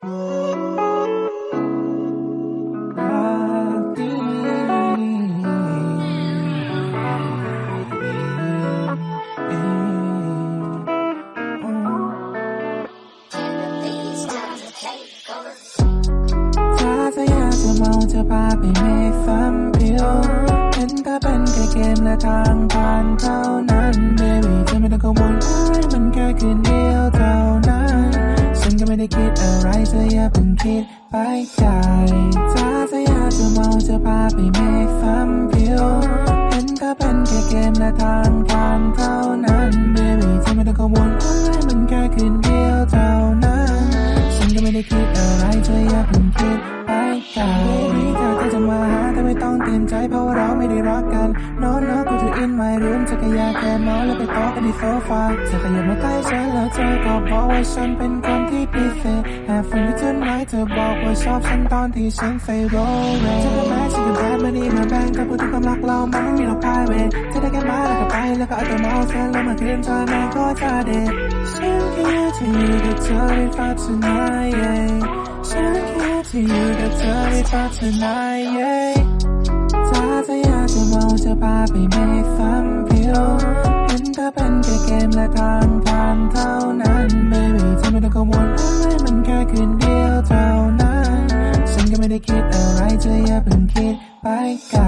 พาไปเมฆซัมพิวเห็นแต่เป็นแค่เกมและทางผ่านเท่านั้นเบบี้เธอไม่ต้องกังวล คิดไปไกลถ้าจะอยากจะเมาจะพาไปเมฆซัมพิวเห็นก็เป็นแค่เกมและทางการเท่านั้นเบบี้เธอไม่ต้องกังวลอะไรมันแค่คืนเดียวเท่านั้น ฉันก็ไม่ได้คิดอะไรเธออย่าเพิ่งคิดไปไกลถ้าเธอจะมา ต้องเตรียมใจเพราะว่าเราไม่ได้รักกัน No no go to in my room เธอก็อยากแค่เมาแล้วไปโต๊ะกันที่โซฟาเธอขยับมาใกล้ฉันแล้วเธอก็บอกว่าฉันเป็นคนที่พิเศษ Have fun with tonight เธอบอกว่าชอบฉันตอนที่ฉัน say roll it เธอก็แม้ฉันก็แบดมาดีมาแบงก็พูดถึงความรักเรามันไม่มีหรอก private เธอได้แค่มาแล้วก็ไปแล้วก็เอาแต่เมาเสร็จแล้วมาคืนเธอแม่ก็จะเด็ดฉันแค่อยากจะอยู่กับเธอในฝัน tonight yeah ฉันแค่อยากจะอยู่กับเธอในฝัน tonight yeah จะเมาจะพาไปไม่ซ้ำเพียวเห็นเธอเป็นแค่เกมและทางผ่านเท่านั้น ไม่มีเธอไม่ต้องกังวลอะไรมันแค่คืนเดียวเท่านั้น ฉันก็ไม่ได้คิดอะไรเธออย่าเพิ่งคิดไปไกล